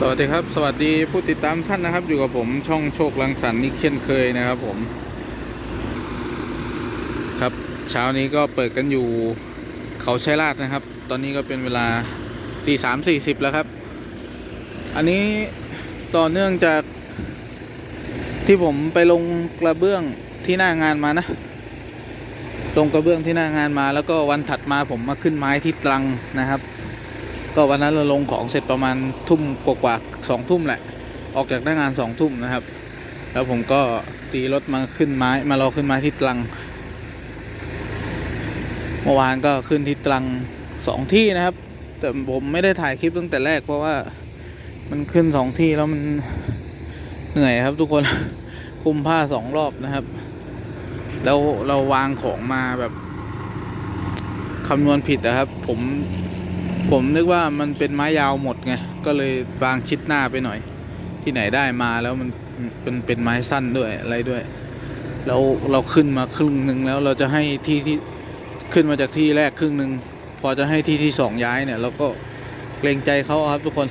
สวัสดีครับ สวัสดีผู้ติดตามท่านนะครับ อยู่กับผมช่องโชคลังสรรค์นิกเช่นเคยนะครับผม ครับเช้านี้ก็เปิดกันอยู่เขาชัยราชนะครับ ตอนนี้ก็เป็นเวลาตีสามสี่สิบแล้วครับ อันนี้ต่อเนื่องจากที่ผมไปลงกระเบื้องที่หน้างานมานะตรงกระเบื้องที่หน้างานมา แล้วก็วันถัดมาผมมาขึ้นไม้ที่ตรังนะครับ ก็วันนั้นเราลงของเสร็จประมาณทุ่มกว่าๆสองทุ่มแหละ ออกจากหน้างานสองทุ่มนะครับ แล้วผมก็ตีรถมาขึ้นไม้มารอขึ้นไม้ที่ตรัง เมื่อวานก็ขึ้นที่ตรังสองที่นะครับ แต่ผมไม่ได้ถ่ายคลิปตั้งแต่แรกเพราะว่ามันขึ้นสองที่แล้วมันเหนื่อยครับทุกคนคุมผ้าสองรอบนะครับ แล้วเราวางของมาแบบคำนวณผิดนะครับ ผม ผมนึกว่ามันเป็นไม้ยาวหมดไง ก็เลยวางชิดหน้าไปหน่อย ที่ไหนได้มาแล้วมันเป็นเป็นไม้สั้นด้วยอะไรด้วย แล้วเราขึ้นมาครึ่งหนึ่งแล้วเราจะให้ที่ที่ขึ้นมาจากที่แรกครึ่งหนึ่งพอจะให้ที่ที่สองย้ายเนี่ย เราก็เกรงใจเขาครับทุกคน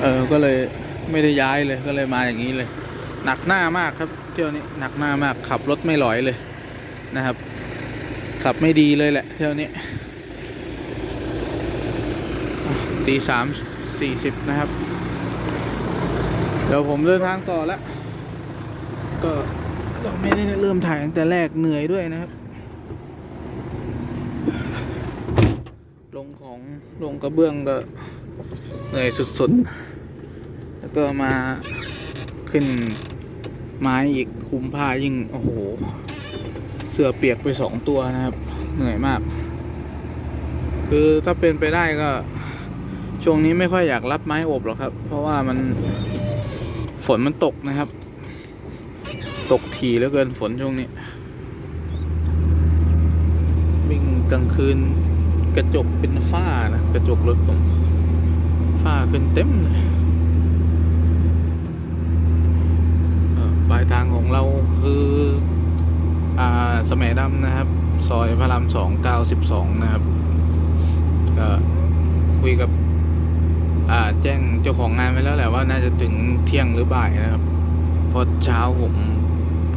เออก็เลยไม่ได้ย้ายเลยก็เลยมาอย่างนี้เลย หนักหน้ามากครับ เที่ยวนี้หนักหน้ามากขับรถไม่ลอยเลยนะครับ ขับไม่ดีเลยแหละ เที่ยวนี้ ตีสามสี่สิบนะครับ เดี๋ยวผมเดินทางต่อแล้ว ก็เราไม่ได้เริ่มถ่ายตั้งแต่แรกเหนื่อยด้วยนะครับ ลงของลงกระเบื้องก็เหนื่อยสุดๆ แล้วก็มาขึ้นไม้อีกคุมผ้ายิ่ง โอ้โห เสื้อเปียกไปสองตัวนะครับ เหนื่อยมาก คือถ้าเป็นไปได้ก็ ช่วงนี้ไม่ค่อยอยากรับไม้อบหรอกครับ เพราะว่ามันฝนมันตกนะครับ ตกทีเหลือเกินฝนช่วงนี้ วิ่งกลางคืนกระจกเป็นฝ้านะกระจกรถผมฝ้าขึ้นเต็มเลยปลายทางของเราคืออ่าสมัยดำนะครับ ซอยพระรามสองเก้าสิบสองนะครับก็คุยกับ แจ้งเจ้าของงานไปแล้วแหละว่าน่าจะถึงเที่ยงหรือบ่ายนะครับพราะเช้าผม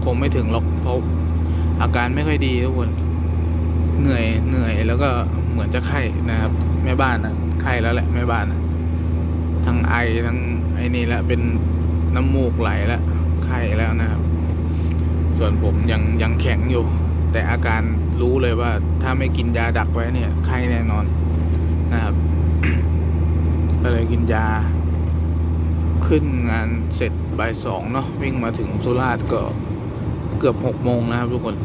คงไม่ถึงหรอกเพราะอาการไม่ค่อยดีทุกคนเหนื่อยเหนื่อยแล้วก็เหมือนจะไข้นะครับ แม่บ้านนะไข้แล้วแหละแม่บ้านนะทั้งไอทั้งไอนี่แหล้วเป็นน้ำมูกไหลแล้วไข้แล้วนะครับ ส่วนผมยังยังแข็งอยู่ แต่อาการรู้เลยว่าถ้าไม่กินยาดักไว้เนี่ยไข้แน่นอนนะครับ ก็เลยกินยา ขึ้นงานเสร็จบ่ายสองเนาะวิ่งมาถึงสุราษฎร์ก็เกือบหกโมงนะครับทุกคน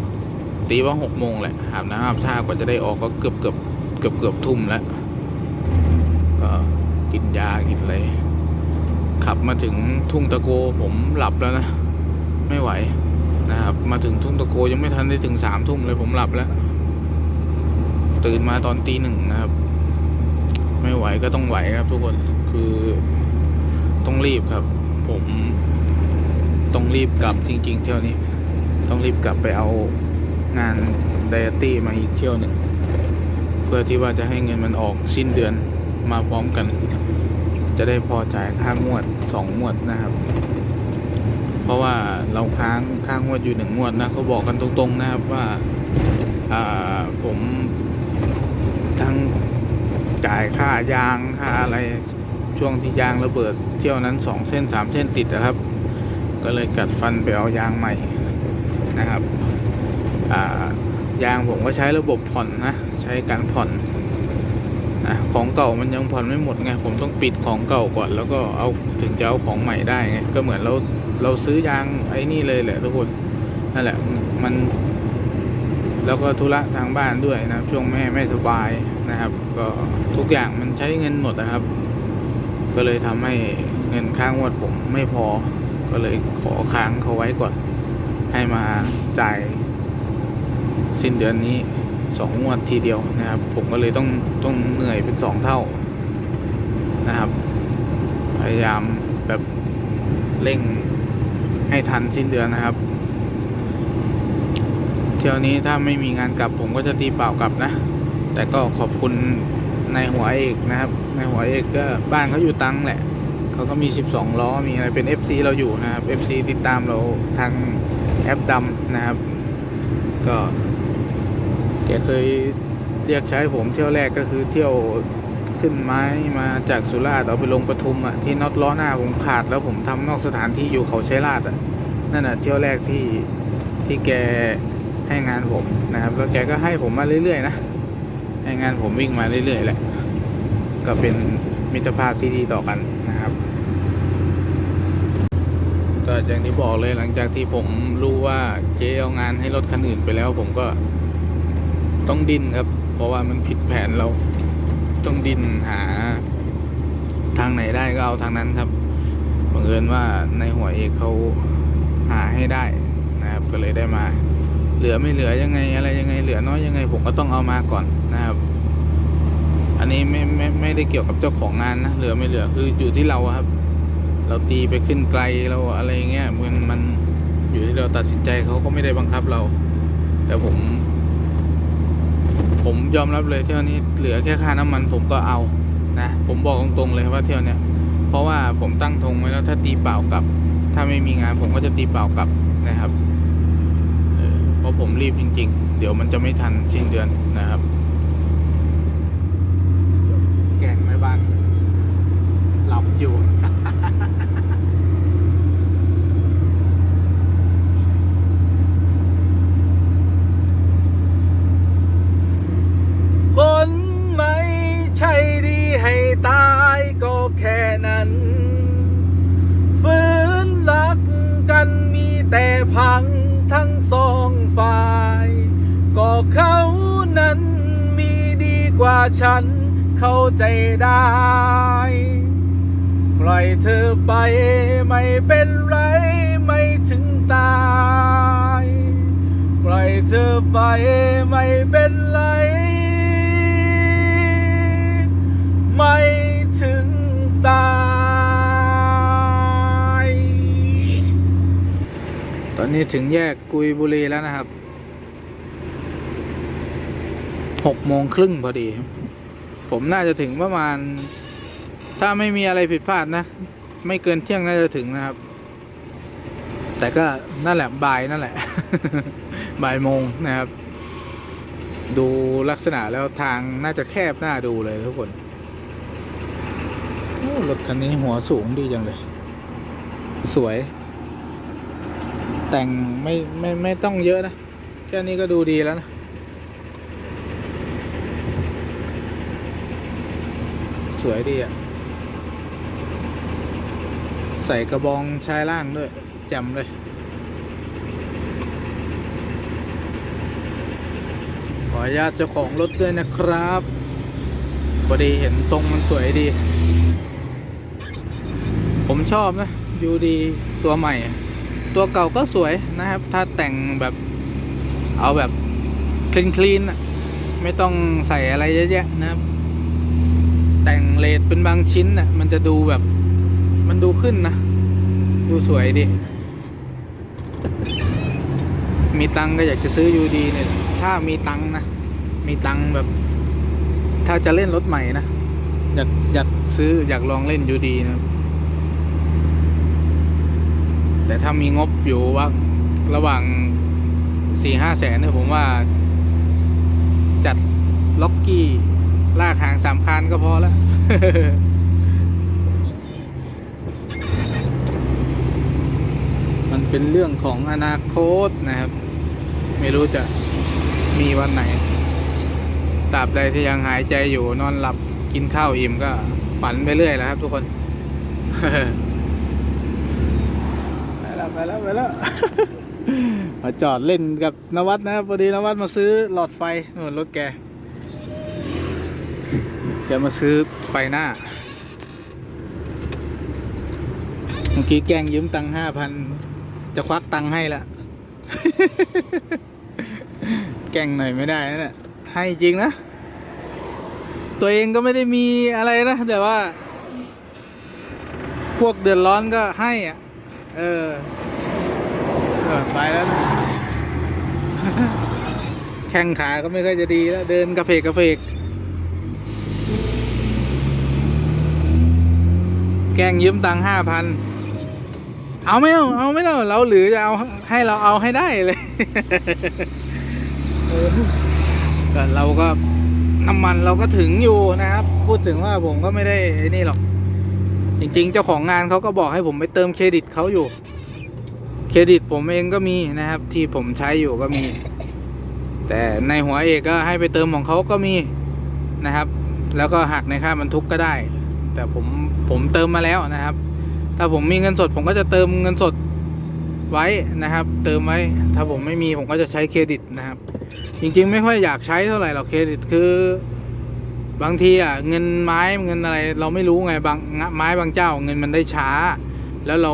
ตีว่าหกโมงแหละอาบน้ำอาบท่ากว่าจะได้ออกก็เกือบเกือบเกือบเกือบทุ่มแล้วก็กินยากินอะไรขับมาถึงทุ่งตะโกผมหลับแล้วนะ ไม่ไหวนะครับ มาถึงทุ่งตะโกยังไม่ทันได้ถึงสามทุ่มเลยผมหลับแล้ว ตื่นมาตอนตีหนึ่งนะครับ ไม่ไหวก็ต้องไหวครับทุกคนคือต้องรีบครับ ผมต้องรีบกลับจริง ๆ เที่ยวนี้ ต้องรีบกลับไปเอางานไดอาตี้มาอีกเที่ยวหนึ่งเพื่อที่ว่าจะให้เงินมันออกสิ้นเดือนมาพร้อมกัน จะได้พอจ่ายค่างวดสองงวดนะครับ เพราะว่าเราค้างค่างวดอยู่หนึ่งงวดนะเขาบอกกันตรงๆนะครับว่าผมทั้ง จ่ายค่ายางค่าอะไรช่วงที่ยางระเบิดเที่ยวนั้นสองเส้นสามเส้นติดนะครับ ก็เลยกัดฟันไปเอายางใหม่นะครับยางผมก็ใช้ระบบผ่อนนะใช้การผ่อนนะของเก่ามันยังผ่อนไม่หมดไงผมต้องปิดของเก่าก่อน แล้วก็เอาถึงจะเอาของใหม่ได้ไงก็เหมือนเราเราซื้อยางไอ้นี่เลยแหละทุกคนนั่นแหละมัน แล้วก็ธุระทางบ้านด้วยนะครับ ช่วงแม่ไม่สบายนะครับ ก็ทุกอย่างมันใช้เงินหมดนะครับ ก็เลยทำให้เงินค้างงวดผมไม่พอ ก็เลยขอค้างเขาไว้ก่อน ให้มาจ่ายสิ้นเดือนนี้สองงวดทีเดียวนะครับ ผมก็เลยต้องต้องเหนื่อยเป็นสองเท่านะครับ พยายามแบบเร่งให้ทันสิ้นเดือนนะครับ เที่ยวนี้ถ้าไม่มีงานกลับผมก็จะตีเปล่ากลับนะ แต่ก็ขอบคุณในหัวเอกนะครับในหัวเอกก็บ้านเขาอยู่ตังแหละเขาก็มี 12 ล้อมีอะไรเป็น FC เราอยู่นะครับ FC ติดตามเราทางแอปดำนะครับ ก็แกเคยเรียกใช้ผมเที่ยวแรกก็คือเที่ยวขึ้นไม้มาจากสุราษฎร์เอาไปลงปทุมอะที่น็อตล้อหน้าผมขาดแล้วผมทำนอกสถานที่อยู่เขาใช้ลาดอะนั่นอะเที่ยวแรกที่ที่แก ให้งานผมนะครับ แล้วแกก็ให้ผมมาเรื่อยๆนะ ให้งานผมวิ่งมาเรื่อยๆแหละ ก็เป็นมิตรภาพที่ดีต่อกันนะครับก็อย่างที่บอกเลยหลังจากที่ผมรู้ว่าเจ๊เอางานให้รถคันอื่นไปแล้ว ผมก็ต้องดิ้นครับ เพราะว่ามันผิดแผนเราต้องดิ้นหา ทางไหนได้ก็เอาทางนั้นครับบังเอิญว่าในหัวเอกเขาหาให้ได้นะครับก็เลยได้มา เหลือไม่เหลือยังไงอะไรยังไงเหลือน้อยยังไงผมก็ต้องเอามาก่อนนะครับ อันนี้ไม่ไม่ไม่ได้เกี่ยวกับเจ้าของงานนะเหลือไม่เหลือคืออยู่ที่เราครับ เราตีไปขึ้นไกลเราอะไรเงี้ยมันมันอยู่ที่เราตัดสินใจเขาก็ไม่ได้บังคับเรา แต่ผม ผมยอมรับเลยเที่ยวนี้เหลือแค่ค่าน้ำมันผมก็เอานะผมบอกตรงๆเลยว่าเที่ยวเนี้ยเพราะว่าผมตั้งธงไว้แล้วถ้าตีเปล่ากลับ ถ้าไม่มีงานผมก็จะตีเปล่ากลับนะครับ ราะผมรีบจริง ๆ เดี๋ยวมันจะไม่ทันสิ้นเดือนนะครับแกงแม่บ้านหลับอยู่ ฉันเข้าใจได้ ปล่อยเธอไปไม่เป็นไรไม่ถึงตาย ปล่อยเธอไปไม่เป็นไร ไม่ถึงตายตอนนี้ถึงแยกกุยบุรีแล้วนะครับหกโมงครึ่งพอดี ผมน่าจะถึงประมาณ ถ้าไม่มีอะไรผิดพลาดนะ ไม่เกินเที่ยงน่าจะถึงนะครับ แต่ก็นั่นแหละบ่ายนั่นแหละ บ่ายโมงนะครับ ดูลักษณะแล้วทางน่าจะแคบหน้าดูเลยทุกคนรถคันนี้หัวสูงดีจังเลย สวย แต่งไม่ไม่ไม่ต้องเยอะนะ แค่นี้ก็ดูดีแล้วนะ สวยดีอะ่ะ ใส่กระบองชายล่างด้วยแจ่มเลย ขออนุญาตเจ้าของรถด้วยนะครับพอดีเห็นทรงมันสวยดี ผมชอบนะยูดีตัวใหม่ ตัวเก่าก็สวยนะครับ ถ้าแต่งแบบเอาแบบคลีนคลีนไม่ต้องใส่อะไรเยอะแยะนะครับ แต่งเลดเป็นบางชิ้นน่ะมันจะดูแบบ มันดูขึ้นนะ ดูสวยดีมีตังก็อยากจะซื้อยูดีเนี่ย ถ้ามีตังนะ มีตังแบบ ถ้าจะเล่นรถใหม่นะ อยากอยากซื้ออยากลองเล่นยูดีนะ แต่ถ้ามีงบอยู่ว่าระหว่างสี่ห้าแสนเนี่ยผมว่า จัดล็อกกี้ ลากหางสามคันก็พอแล้วมันเป็นเรื่องของอนาคตนะครับ ไม่รู้จะมีวันไหนตราบใดที่ยังหายใจอยู่นอนหลับกินข้าวอิ่มก็ฝันไปเรื่อยแล้วครับทุกคนไปแล้วไปแล้วไปแล้วมาจอดเล่นกับนวัดนะครับพอดีนวัดมาซื้อหลอดไฟนู่นรถแก แกมาซื้อไฟหน้า เมื่อกี้แกล้งยืมตังค์ห้าพัน จะควักตังค์ให้ละ แกล้งหน่อยไม่ได้นะเนี่ยให้จริงนะ ตัวเองก็ไม่ได้มีอะไรนะ แต่ว่า พวกเดือดร้อนก็ให้อะ เออ เออ ไปแล้วนะแข้งขาก็ไม่ค่อยจะดีแล้ว เดินกระเพกกระเพก กล้งยืมตังค์ห้าพันเอาไม่เอาเอาไม่เอาเราหรือจะเอาให้เราเอาให้ได้เลยเออก็เราก็น้ำมันเราก็ถึงอยู่นะครับ พูดถึงว่าผมก็ไม่ได้ไอ้นี่หรอก จริง ๆ เจ้าของงานเขาก็บอกให้ผมไปเติมเครดิตเขาอยู่ เครดิตผมเองก็มีนะครับ ที่ผมใช้อยู่ก็มี แต่ในหัวเอกก็ให้ไปเติมของเขาก็มีนะครับ แล้วก็หักในค่าบรรทุกก็ได้ แต่ผมผมเติมมาแล้วนะครับ ถ้าผมมีเงินสด ผมก็จะเติมเงินสดไว้นะครับ เติมไว้ ถ้าผมไม่มีผมก็จะใช้เครดิตนะครับ จริงๆ ไม่ค่อยอยากใช้เท่าไหร่หรอกเครดิตคือบางทีอะเงินไม้เงินอะไร เราไม่รู้ไงบางไม้บางเจ้า เงินมันได้ช้า แล้วเรา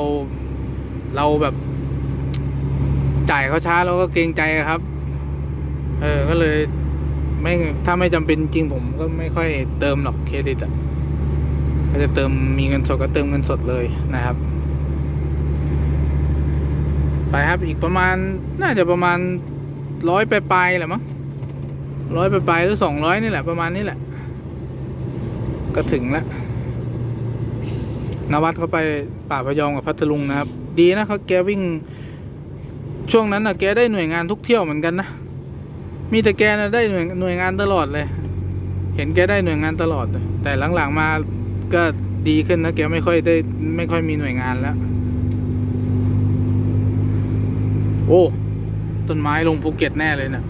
เราแบบ จ่ายเขาช้าเราก็เกรงใจครับ เออก็เลยไม่ถ้าไม่จำเป็นจริงผมก็ไม่ค่อยเติมหรอกเครดิตอะ ก็จะเติมมีเงินสดก็เติมเงินสดเลยนะครับ ไปครับอีกประมาณน่าจะประมาณร้อยปลายๆแหละมั้งร้อยปลายหรือสองร้อยนี่แหละประมาณนี้แหละ ก็ถึงแล้วนวัดเขาไปป่าพยอมกับพัทลุงนะครับ ดีนะเขาแกวิ่ง ช่วงนั้นนะแกได้หน่วยงานทุกเที่ยวเหมือนกันนะมีแต่แกนะได้หน่วยหน่วยงานตลอดเลย เห็นแกได้หน่วยงานตลอด แต่หลังๆมา ก็ดีขึ้นนะแกไม่ค่อยได้ ไม่ค่อยมีหน่วยงานแล้ว โอ้ ต้นไม้ลงภูเก็ตแน่เลยนะ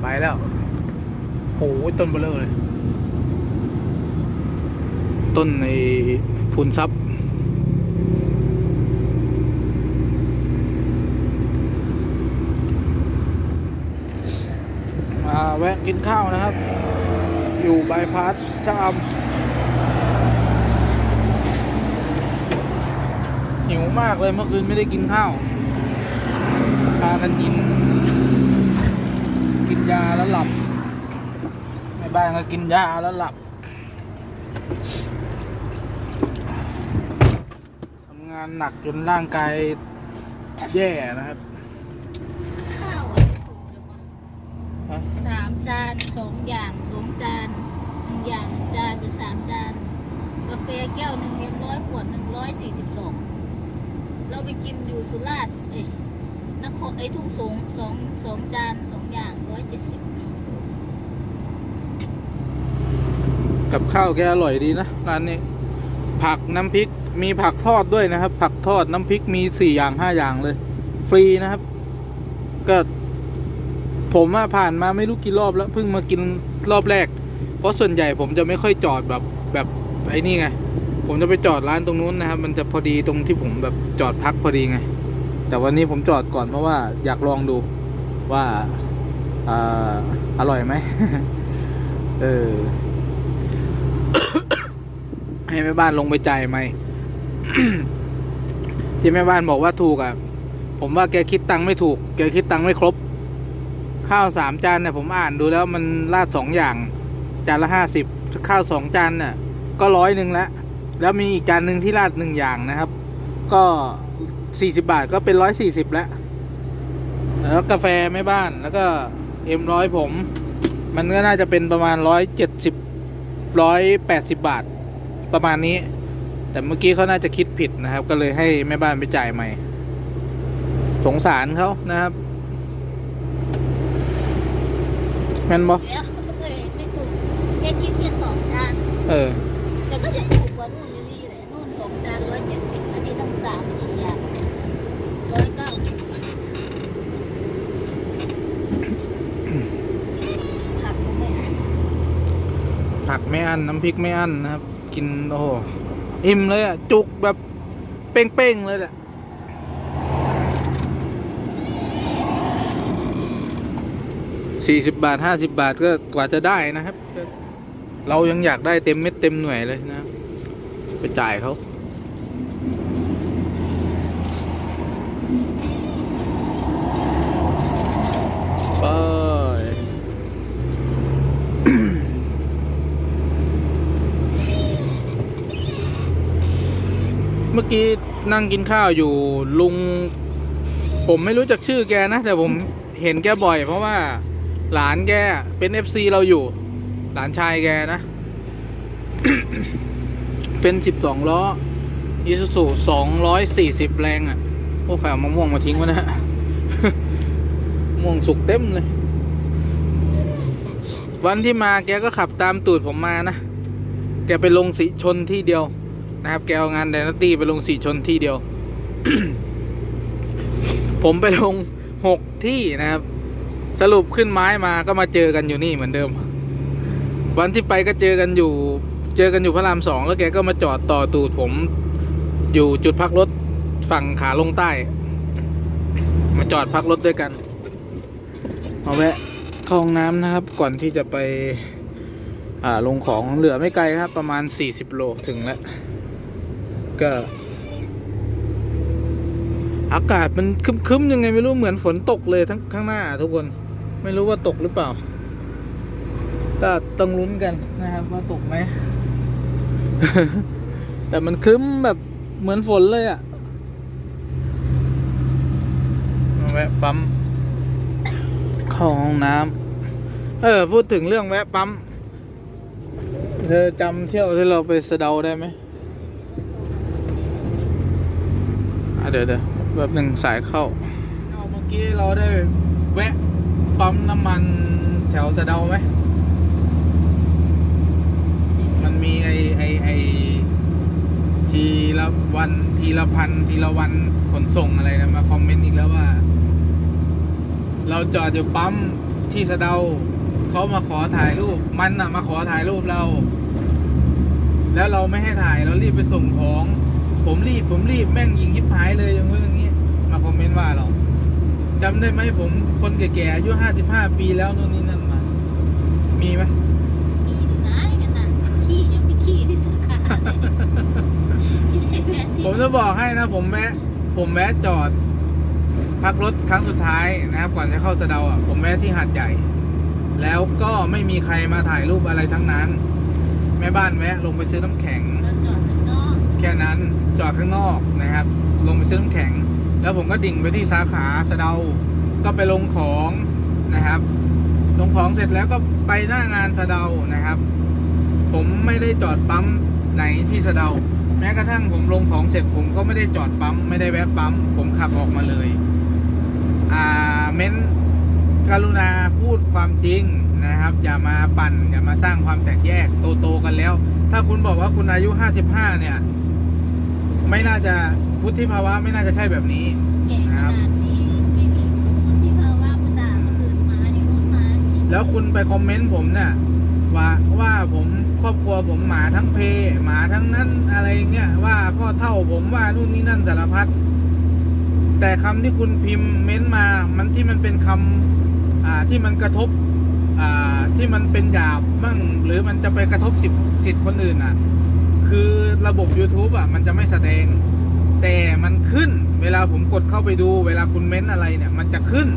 ไปแล้วโหต้นเบลเลอร์เลย ต้นในพูนซับมาแวะกินข้าวนะครับ อยู่บายพาสชะอำ หิวมากเลยเมื่อคืนไม่ได้กินข้าวพากันกิน กินยาแล้วหลับในบ้านก็กินยาแล้วหลับทำงานหนักจนร่างกายแย่นะครับข้าวอะฮะสามจานสองอย่างสองจานหนึ่งอย่างหนึ่งจานเป็นสามจาน กาแฟแก้วหนึ่งเอ็มร้อยขวดหนึ่งร้อยสี่สิบสอง เราไปกินอยู่สุราษฎร์เอ้ยนครไอ้ทุ่งสงสองสองจานสองอย่างร้อยเจ็ดสิบกับข้าวแกอร่อยดีนะร้านนี้ ผักน้ำพริกมีผักทอดด้วยนะครับ ผักทอดน้ำพริกมีสี่อย่างห้าอย่างเลย ฟรีนะครับ ก็ผมอะผ่านมาไม่รู้กี่รอบแล้วเพิ่งมากินรอบแรก เพราะส่วนใหญ่ผมจะไม่ค่อยจอดแบบแบบไอ้นี่ไง ผมจะไปจอดร้านตรงนู้นนะครับ มันจะพอดีตรงที่ผมแบบจอดพักพอดีไง แต่วันนี้ผมจอดก่อนเพราะว่าอยากลองดูว่าอาอร่อยไหมเออ ให้แม่บ้านลงไปจ่ายไหมที่แม่บ้านบอกว่าถูกอะ ผมว่าแกคิดตังค์ไม่ถูก แกคิดตังค์ไม่ครบ ข้าวสามจานเนี่ยผมอ่านดูแล้วมันราดสองอย่าง จานละห้าสิบข้าวสองจานเนี่ยก็ร้อยหนึ่งแล้ว แล้วมีอีกจานหนึ่งที่ราดหนึ่งอย่างนะครับ ก็สี่สิบาทก็เป็นร้อยสี่สิบแล้ว แล้วกาแฟแม่บ้านแล้วก็เอ็มร้อยผม มันก็น่าจะเป็นประมาณร้อยเจ็ดสิบร้อยแปดสิบบาทประมาณนี้ แต่เมื่อกี้เขาน่าจะคิดผิดนะครับ ก็เลยให้แม่บ้านไปจ่ายใหม่ สงสารเขานะครับแม่นบอแล้วเลยไม่ถูกแกคิดแค่สองจานเออแต่ก็ยังถูกกว่านู่นอยู่ดีเลยนู่นสองจานร้อยเจ็ดสิบอันนี้ตั้งสามสี่อย่างร้อยเก้าสิบผักก็ไม่อัน ผักไม่อั้นน้ำพริกไม่อั้นนะครับ กินโอ้โหอิ่มเลยอะจุกแบบเป้งๆเลยแหละสี่สิบบาทห้าสิบาทก็กว่าจะได้นะครับ เรายังอยากได้เต็มเม็ดเต็มหน่วยเลยนะ ไปจ่ายเขาไป เมื่อ กี้นั่งกินข้าวอยู่ลุง ผมไม่รู้จักชื่อแกนะ แต่ผมเห็นแกบ่อย เพราะว่าหลานแกเป็น FC เราอยู่ หลานชายแกนะ เป็นสิบสองล้ออีซูซูสองร้อยสี่สิบแรงอะพวกใครเอามะม่วงมาทิ้งว้นะม่วงสุกเต็มเลย วันที่มาแกก็ขับตามตูดผมมานะ แกไปลงสีชนที่เดียว นะครับ แกเอางานไดนตี้ไปลงสี่ชนที่เดียว ผมไปลงหกที่นะครับ สรุปขึ้นไม้มาก็มาเจอกันอยู่นี่เหมือนเดิม วันที่ไปก็เจอกันอยู่ เจอกันอยู่พระรามสองแล้วแกก็มาจอดต่อตูดผมอยู่จุดพักรถฝั่งขาลงใต้ มาจอดพักรถด้วยกันเอาแวะเข้าห้องน้ำนะครับ ก่อนที่จะไปอ่าลงของเหลือไม่ไกลครับ ประมาณ 40 โลถึงแล้ว ก็ อากาศมันคึ้มๆยังไงไม่รู้เหมือนฝนตกเลยทั้งข้างหน้า ทุกคนไม่รู้ว่าตกหรือเปล่า ก็ต้องลุ้นกันนะครับว่าตกไหม แต่มันคึ้มแบบเหมือนฝนเลยอะ่ะแวะปั๊มเข้าห้องน้ำเออ พูดถึงเรื่องแวะปั๊ม เธอจำเที่ยวที่เราไปสะเดาได้ไหมอะ เดี๋ยวเดี๋ยวแบบหนึ่งสายเข้า เมื่อกี้เราได้แวะปั๊มน้ำมันแถวสะเดาไหม มันมีไอไอไอทีละวันทีละพันทีละวันขนส่งอะไรนะมาคอมเมนต์อีกแล้วว่า เราจอดอยู่ปั๊มที่สะเดาเขามาขอถ่ายรูป มันอะมาขอถ่ายรูปเรา แล้วเราไม่ให้ถ่ายเรารีบไปส่งของ ผมรีบผมรีบแม่งยิงยิบหายเลยอย่างนู้นอย่างนี้มาคอมเมนต์ว่าเราจำได้ไหมผมคนแก่ๆอายุห้าสิบห้าปีแล้วนู่นนี่นั่นมา มีไหมมีที่ไหนกันน่ะขี้ยังไม่ขี้ที่สาขาเลยที่ไหนแวะที่ผมจะบอกให้นะผมแวะผมแวะจอด พักรถครั้งสุดท้ายนะครับ ก่อนจะเข้าสะเดาอะผมแวะที่หาดใหญ่ แล้วก็ไม่มีใครมาถ่ายรูปอะไรทั้งนั้น แม่บ้านแวะลงไปซื้อน้ำแข็ง ค่นั้นจอดข้างนอกนะครับ ลงไปซื้อน้ำแข็ง แล้วผมก็ดิ่งไปที่สาขาสะเดา ก็ไปลงของนะครับ ลงของเสร็จแล้วก็ไปหน้างานสะเดานะครับ ผมไม่ได้จอดปั๊มไหนที่สะเดา แม้กระทั่งผมลงของเสร็จผมก็ไม่ได้จอดปั๊มไม่ได้แวะปั๊ม ผมขับออกมาเลย อ่าเม้นกรุณาพูดความจริงนะครับ อย่ามาปั่น อย่ามาสร้างความแตกแยกโตโตกันแล้ว ถ้าคุณบอกว่าคุณอายุ 55 เนี่ย ไม่น่าจะพุทธิภาวะไม่น่าจะใช่แบบนี้ แก่ขนาดนี้ไม่มีคนที่ภาวะมาด่ามาเกิดมาอย่างนู้นมาอย่างนี้แล้วคุณไปคอมเมนต์ผมเนี่ยว่าว่าผมครอบครัวผมหมาทั้งเพ หมาทั้งนั้นอะไรเงี้ยว่าพ่อเท่าผมว่านู่นนี่นั่นสารพัดแต่คำที่คุณพิมพ์เม้นต์มามันที่มันเป็นคำอ่าที่มันกระทบอ่าที่มันเป็นหยาบบ้างหรือมันจะไปกระทบสิทธิ์สิทธิ์คนอื่นอะ คือระบบ YouTube อะมันจะไม่แสดง แต่มันขึ้น เวลาผมกดเข้าไปดู เวลาคุณเม้นอะไรเนี่ย มันจะขึ้น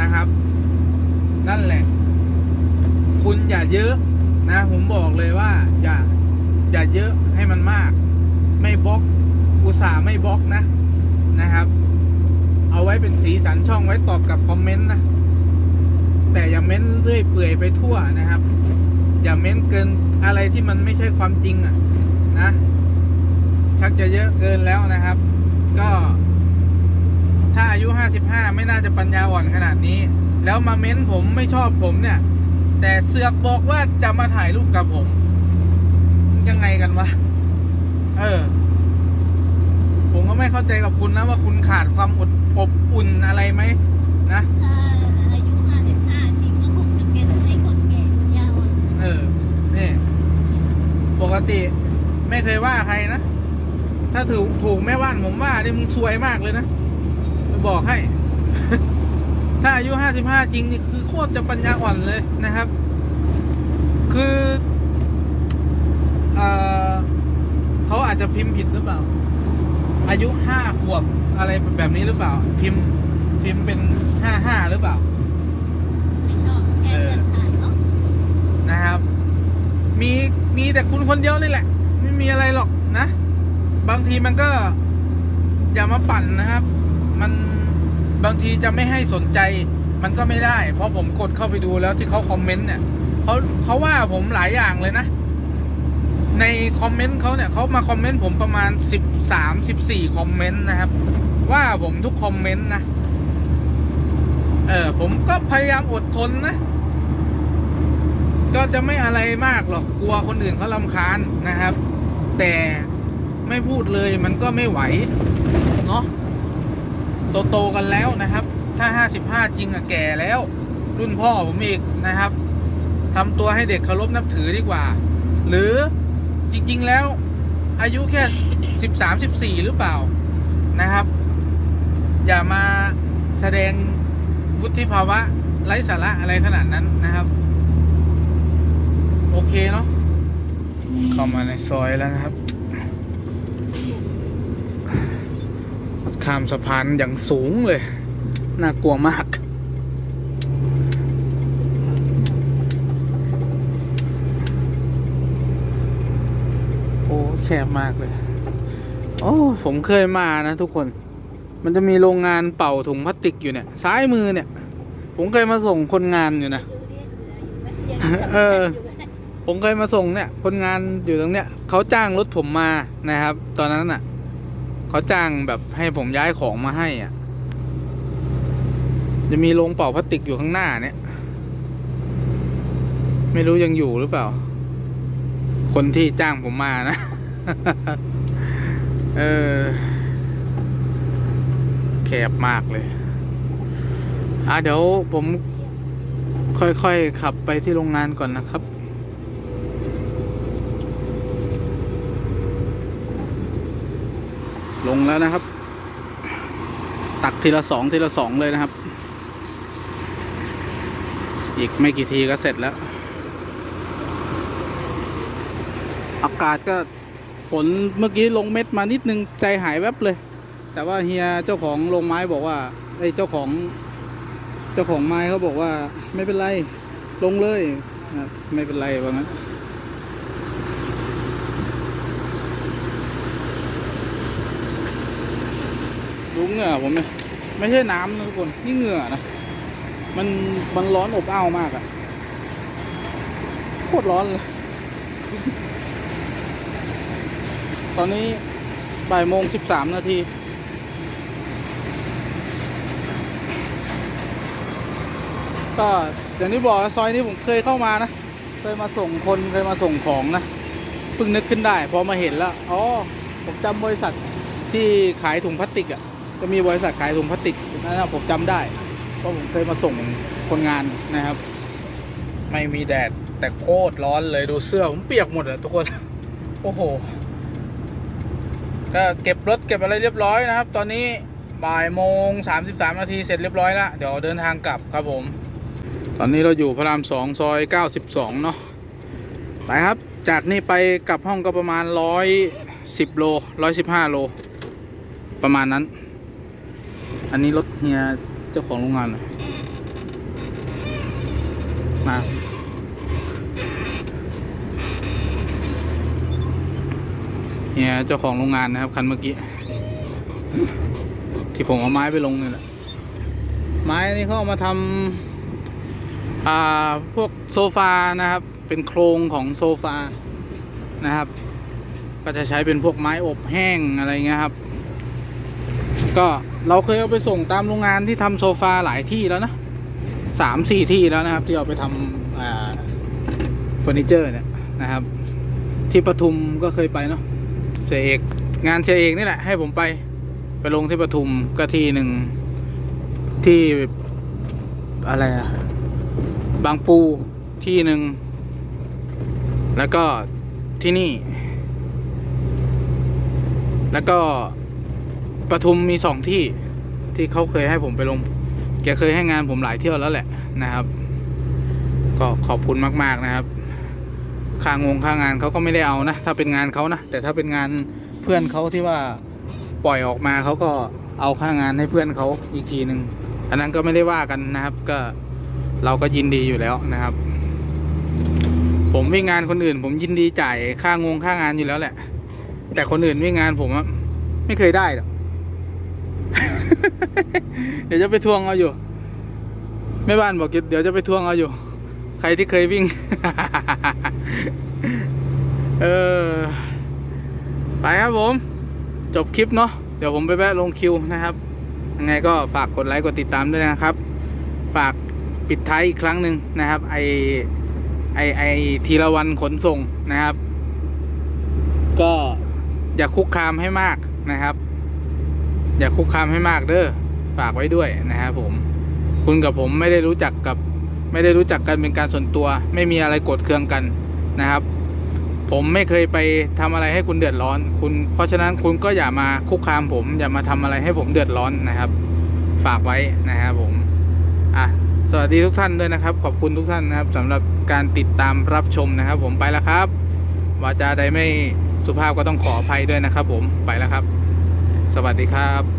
นะครับ นั่นแหละ คุณอย่าเยอะนะ ผมบอกเลยว่า อย่าอย่าเยอะให้มันมาก ไม่บล็อก อุตส่าห์ไม่บล็อกนะนะครับ เอาไว้เป็นสีสันช่องไว้ตอบกับคอมเมนต์นะ แต่อย่าเม้นเรื่อยเปื่อยไปทั่วนะครับ อย่าเม้นเกินอะไรที่มันไม่ใช่ความจริงอะนะ ชักจะเยอะเกินแล้วนะครับ ก็ ถ้าอายุ 55 ไม่น่าจะปัญญาอ่อนขนาดนี้ แล้วมาเม้นผมไม่ชอบผมเนี่ย แต่เสือกบอกว่าจะมาถ่ายรูปกับผม ยังไงกันวะ เออ ผมก็ไม่เข้าใจกับคุณนะว่าคุณขาดความอดอบอุ่นอะไรไหมนะถ้าอายุ55จริงก็คงจะเป็นไอ้คนแก่คนยาวอะ เออนี่ปกติไม่เคยว่าใครนะ ถ้าถูกถูกแม่ว่านผมว่านี่มึงซวยมากเลยนะจะบอกให้ ถ้าอายุห้าสิบห้าจริงนี่คือโคตรจะปัญญาอ่อนเลยนะครับ คือเออเขาอาจจะพิมพ์ผิดหรือเปล่า อายุห้าขวบอะไรแบบนี้หรือเปล่า พิมพ์พิมพ์เป็นห้าห้าหรือเปล่า ไม่ชอบแค่เลื่อนผ่านเนาะ นะครับ มีมีแต่คุณคนเดียวนี่แหละ ไม่มีอะไรหรอกนะ บางทีมันก็ อย่ามาปั่นนะครับ มันบางทีจะไม่ให้สนใจ มันก็ไม่ได้ เพราะผมกดเข้าไปดูแล้วที่เขาคอมเมนต์เนี่ยเขาเขาว่าผมหลายอย่างเลยนะ ในคอมเมนต์เขาเนี่ยเขามาคอมเมนต์ผมประมาณ 13 14คอมเมนต์นะครับ ว่าผมทุกคอมเมนต์นะเออผมก็พยายามอดทนนะ ก็จะไม่อะไรมากหรอกกลัวคนอื่นเขาลำคาญนะครับ แต่ไม่พูดเลยมันก็ไม่ไหวเนาะโตโตกันแล้วนะครับ ถ้า 55 จริงอะแก่แล้ว รุ่นพ่อผมอีกนะครับทำตัวให้เด็กเคารพนับถือดีกว่า หรือจริง ๆ แล้วอายุแค่ 13 14 หรือเปล่านะครับ อย่ามาแสดงวุฒิภาวะไร้สาระอะไรขนาดนั้นนะครับ โอเคเนาะเข้ามาในซอยแล้วนะครับ ข้ามสะพานอย่างสูงเลย น่ากลัวมาก โอ้แคบมากเลย โอ้ผมเคยมานะทุกคน มันจะมีโรงงานเป่าถุงพลาสติกอยู่เนี่ย ซ้ายมือเนี่ย ผมเคยมาส่งคนงานอยู่นะ เออ ผมเคยมาส่งเนี่ย คนงานอยู่ตรงเนี้ยเขาจ้างรถผมมานะครับ ตอนนั้นน่ะเขาจ้างแบบให้ผมย้ายของมาให้อะ จะมีโรงเป่าพลาสติกอยู่ข้างหน้าเนี่ย ไม่รู้ยังอยู่หรือเปล่า คนที่จ้างผมมานะ เออแคบมากเลย อะเดี๋ยวผมค่อยๆขับไปที่โรงงานก่อนนะครับ ลงแล้วนะครับ ตักทีละสองทีละสองเลยนะครับ อีกไม่กี่ทีก็เสร็จแล้ว อากาศก็ฝนเมื่อกี้ลงเม็ดมานิดนึงใจหายแวบเลย แต่ว่าเฮียเจ้าของโรงไม้บอกว่าไอ้เจ้าของเจ้าของไม้เขาบอกว่า ไม่เป็นไร ลงเลยนะไม่เป็นไรว่างั้น ดูเหงื่อผมเนี่ยไม่ใช่น้ำนะทุกคนนี่เหงื่อนะ มันมันร้อนอบอ้าวมากอะโคตรร้อนเลย ตอนนี้บ่ายโมงสิบสามนาที ก็อย่างที่บอกซอยนี้ผมเคยเข้ามานะ เคยมาส่งคนเคยมาส่งของนะเพิ่งนึกขึ้นได้ พอมาเห็นแล้ว อ๋อ ผมจำบริษัทที่ขายถุงพลาสติกอะ่ะ จะมีบริษัทขายถุงพลาสติกนั่นนะผมจำได้เพราะผมเคยมาส่งคนงานนะครับ ไม่มีแดดแต่โคตรร้อนเลยดูเสื้อผมเปียกหมดอะทุกคนโอ้โหก็เก็บรถเก็บอะไรเรียบร้อยนะครับ ตอนนี้บ่ายโมงสามสิบสามนาทีเสร็จเรียบร้อยแล้วเดี๋ยวเดินทางกลับครับผม ตอนนี้เราอยู่พระรามสองซอยเก้าสิบสองเนาะไปครับจากนี่ไปกลับห้องก็ประมาณร้อยสิบโลร้อยสิบห้าโล ประมาณนั้น อันนี้รถเฮียเจ้าของโรงงานมาเฮียเจ้าของโรงงานนะครับ คันเมื่อกี้ ที่ผมเอาไม้ไปลงนี่แหละ ไม้อันนี้เขาเอามาทำอ่าพวกโซฟานะครับ เป็นโครงของโซฟานะครับ ก็จะใช้เป็นพวกไม้อบแห้งอะไรเงี้ยครับ ก็ เราเคยเอาไปส่งตามโรงงานที่ทำโซฟาหลายที่แล้วนะสามสี่ที่แล้วนะครับ ที่เอาไปทำเฟอร์นิเจอร์เนี่ยนะครับ ที่ปทุมก็เคยไปเนาะเสียเอกงานเสียเอกนี่แหละ ให้ผมไปไปลงที่ปทุมก็ที่หนึ่งที่อะไรอะบางปูที่หนึ่งแล้วก็ที่นี่ แล้วก็ ปทุมมีสองที่ที่เขาเคยให้ผมไปลง แกเคยให้งานผมหลายเที่ยวแล้วแหละนะครับ ก็ขอบคุณมาก ๆนะครับ ค่างงค่างานเขาก็ไม่ได้เอานะ ถ้าเป็นงานเขานะ แต่ถ้าเป็นงานเพื่อนเขาที่ว่าปล่อยออกมาเขาก็เอาค่างานให้เพื่อนเขาอีกทีหนึ่งอันนั้นก็ไม่ได้ว่ากันนะครับ ก็เราก็ยินดีอยู่แล้วนะครับ ผมวิ่งงานคนอื่น ผมยินดีจ่ายค่างงค่างานอยู่แล้วแหละ แต่คนอื่นวิ่งงานผมอะไม่เคยได้หรอก เดี๋ยวจะไปทวงเอาอยู่แม่บ้านบอกเดี๋ยวจะไปทวงเอาอยู่ ใครที่เคยวิ่ง เออ ไปครับผม จบคลิปเนาะเดี๋ยวผมไปแวะลงคิวนะครับยังไงก็ฝากกดไลค์กดติดตามด้วยนะครับ ฝากปิดท้ายอีกครั้งหนึ่งนะครับ ไอไอไอทีละวันขนส่งนะครับ ก็อย่าคุกคามให้มากนะครับ อย่าคุกคามให้มากเด้อฝากไว้ด้วยนะครับผม คุณกับผมไม่ได้รู้จักกับ ไม่ได้รู้จักกันเป็นการส่วนตัว ไม่มีอะไรกดเคืองกันนะครับ ผมไม่เคยไปทำอะไรให้คุณเดือดร้อน คุณ เพราะฉะนั้นคุณก็อย่ามาคุกคามผม อย่ามาทำอะไรให้ผมเดือดร้อนนะครับ ฝากไว้นะครับผมอะสวัสดีทุกท่านด้วยนะครับ ขอบคุณทุกท่านนะครับสำหรับการติดตามรับชมนะครับ ผมไปแล้วครับวาจาใดไม่สุภาพก็ต้องขออภัยด้วยนะครับ ผมไปแล้วครับ สวัสดีครับ